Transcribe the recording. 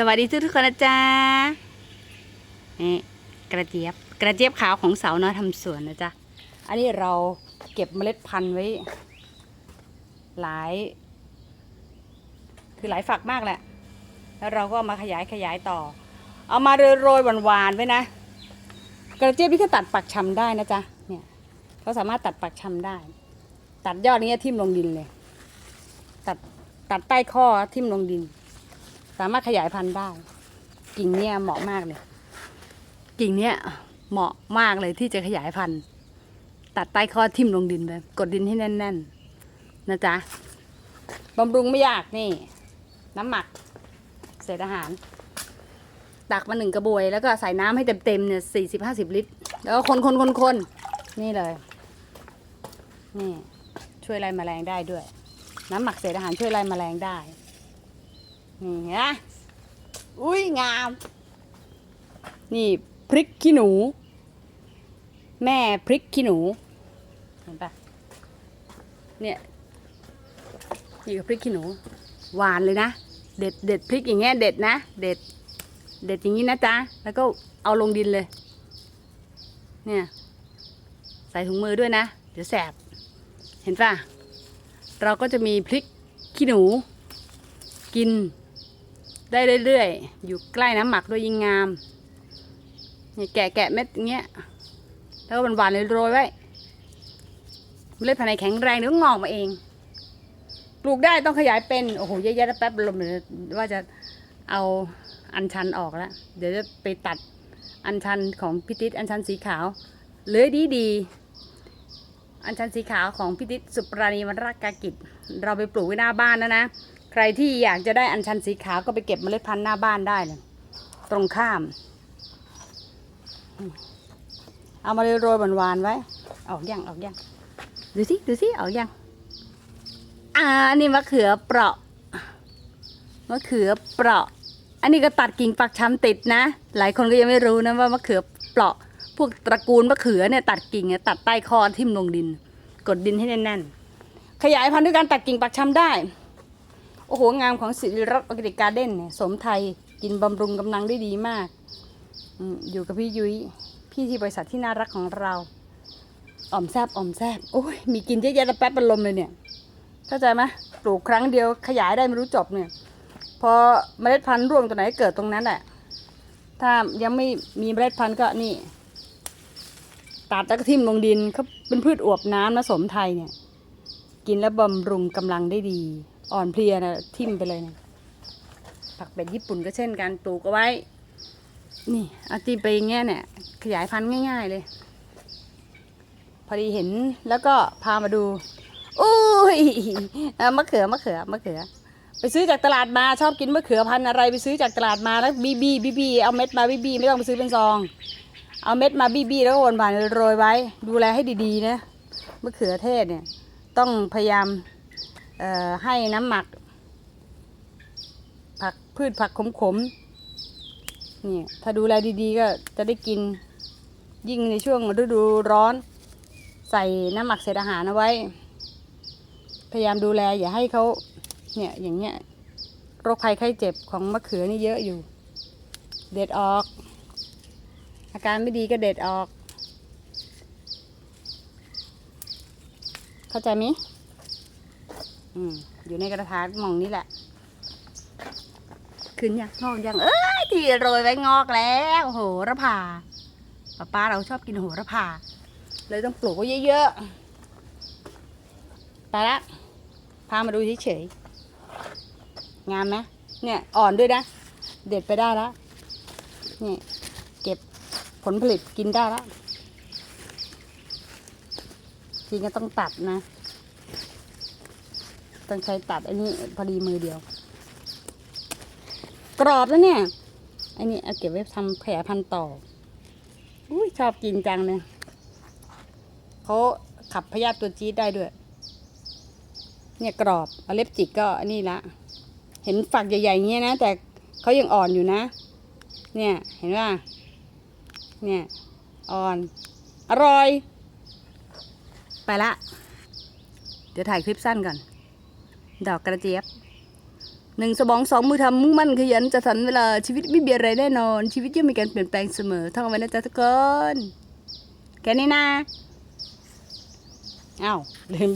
สวัสดีทุกทุกคนนะจ๊ะนี่กระเจี๊ยบกระเจี๊ยบขาวของสาวน้อยทำสวนนะจ๊ะ อันนี้เราเก็บเมล็ดพันธุ์ไว้ หลาย คือหลายฝักมากแหละ แล้วเราก็มาขยายขยายต่อ เอามาโรยๆหวานๆไว้นะ กระเจี๊ยบนี่ก็ตัดปักชำได้นะจ๊ะ เนี่ยเขาสามารถตัดปักชำได้ ตัดยอดนี้ทิ่มลงดินเลย ตัดตัดใต้ข้อทิ่มลงดิน สามารถขยายพันธุ์ได้ กิ่งเนี่ยเหมาะมากเลย กิ่งเนี่ยเหมาะมากเลยที่จะขยายพันธุ์ ตัดใต้ข้อทิ่มลงดินไปกดดินให้แน่น ๆ นะจ๊ะบำรุงไม่ยากนี่ น้ำหมักเศษอาหาร ตักมาหนึ่งกระบวย แล้วก็ใส่น้ำให้เต็มๆเนี่ยสี่สิบห้าสิบลิตร แล้วก็คนคนคนคนนี่เลย นี่ช่วยไล่แมลงได้ด้วย น้ำหมักเศษอาหารช่วยไล่แมลงได้ นี่นะอุ้ยงาม นี่พริกขี้หนู แม่พริกขี้หนูเห็นปะเนี่ยนี่กับพริกขี้หนู หวานเลยนะ เด็ดเด็ดพริกอย่างเงี้ยเด็ดนะ เด็ด เด็ดอย่างนี้นะจ๊ะ แล้วก็เอาลงดินเลย เนี่ย ใส่ถุงมือด้วยนะ เดี๋ยวแสบ เห็นปะเราก็จะมีพริกขี้หนู กิน ได้เรื่อยๆ อยู่ใกล้น้ำหมักด้วยยิ่งงามนี่แกะแกะเม็ดอย่างเงี้ย แล้วก็หวานๆเลยโรยไว้ เมล็ดพันธุ์ไหนแข็งแรงเดี๋ยวงอกมาเอง ปลูกได้ต้องขยายเป็น โอ้โหเยอะแยะแล้วแป๊บลมเลยว่าจะเอาอัญชันออกแล้ว เดี๋ยวจะไปตัดอัญชันของพิติษอัญชันสีขาวเหลือดีดีๆอัญชันสีขาวของพิติษสุปราณีวรรณกากิจ เราไปปลูกไว้หน้าบ้านนะนะ รที่อยากจะได้อัญชันสีขาวก็ไปเก็บเมล็ดพันธุ์หน้าบ้านได้เลยตรงข้าม เอามาโรยๆหวานๆไว้ ออกยังออกยังดูสิดูสิออกยังอ่าอันนี้มะเขือเปราะมะเขือเปราะ อันนี้ก็ตัดกิ่งปักช้ำติดนะ หลายคนก็ยังไม่รู้นะว่ามะเขือเปราะ พวกตระกูลมะเขือเนี่ยตัดกิ่งเนี่ยตัดใต้คอทิ่มลงดิน กดดินให้แน่นๆขยายพันธุ์ด้วยการตัดกิ่งปักช้ำได้ โอ้โห งามของสิริรัตน์ออร์แกนิกการ์เด้นเนี่ยสมไทยกินบำรุงกำลังได้ดีมากอยู่กับพี่ยุ้ยพี่ที่บริษัทที่น่ารักของเราอ่อมแซบอ่อมแซบโอ้ยมีกินเยอะแยะแล้วแป๊บเป็นลมเลยเนี่ยเข้าใจไหมปลูกครั้งเดียวขยายได้ไม่รู้จบเนี่ย พอเมล็ดพันธุ์ร่วงตัวไหนเกิดตรงนั้นแหละถ้ายังไม่มีเมล็ดพันธุ์ก็นี่ตัดแล้วก็ทิ่มลงดินเขาเป็นพืชอวบน้ำนะสมไทยเนี่ย กินแล้วบำรุงกำลังได้ดี อ่อนเพลียนะทิ่มไปเลยนะผักเป็ดญี่ปุ่นก็เช่นกันปลูกเอาไว้ นี่เอาตีไปอย่างเงี้ยเนี่ย ขยายพันธุ์ง่าย ๆเลย พอดีเห็นแล้วก็พามาดูอุ้ยมะเขือมะเขือมะเขือ ไปซื้อจากตลาดมาชอบกินมะเขือพันธุ์อะไร ไปซื้อจากตลาดมาแล้วบีบีบีบีเอาเม็ดมาบีบีไม่ต้องไปซื้อเป็นซอง เอาเม็ดมาบีบีแล้วก็วนผ่านโรยไว้ ดูแลให้ดีๆนะมะเขือเทศเนี่ย ต้องพยายาม ให้น้ำหมัก ผักพืชผักขมๆนี่ถ้าดูแลดีๆ ก็จะได้กินยิ่งในช่วงฤดูร้อน ใส่น้ำหมักเศษอาหารเอาไว้ พยายามดูแลอย่าให้เขาเนี่ยอย่างเงี้ยโรคภัยไข้เจ็บของมะเขือนี่เยอะอยู่ เด็ดออก อาการไม่ดีก็เด็ดออก เข้าใจไหมย อืมอยู่ในกระถางมองนี้แหละ ขึ้นยังงอกยังเอ้ยที่โรยไว้งอกแล้วโหระพาป้าป้าเราชอบกินโหระพา เลยต้องปลูกไว้เยอะๆไปละพามาดูเฉยๆงามไหมเนี่ยอ่อนด้วยนะ เด็ดไปได้แล้วนี่เก็บผลผลิตกินได้แล้วจริงก็ต้องตัดนะ ต้องใช้ตัดอันนี้พอดีมือเดียว กรอบแล้วเนี่ยอันนี้เอาเก็บไว้ทำขยายพันต่ออุ้ยชอบกินจังเลยเขาขับพยาธิตัวจี๊ดได้ด้วย เนี่ยกรอบเอาเล็บจิกก็อันนี้ละ เห็นฝักใหญ่ๆอย่างเงี้ยนะ แต่เขายังอ่อนอยู่นะ เนี่ยเห็นว่าเนี่ยอ่อน อร่อย ไปละ เดี๋ยวถ่ายคลิปสั้นก่อน ดอกกระเจี๊ยบหนึ่งสมองสองมือทำมุ่งมั่นขยันจะสันเวลาชีวิตไม่เบียอะไรแน่นอน ชีวิตย่อมมีการเปลี่ยนแปลงเสมอท่องไว้นะจ๊ะทุกคน แค่นี้นะอ้าวลืม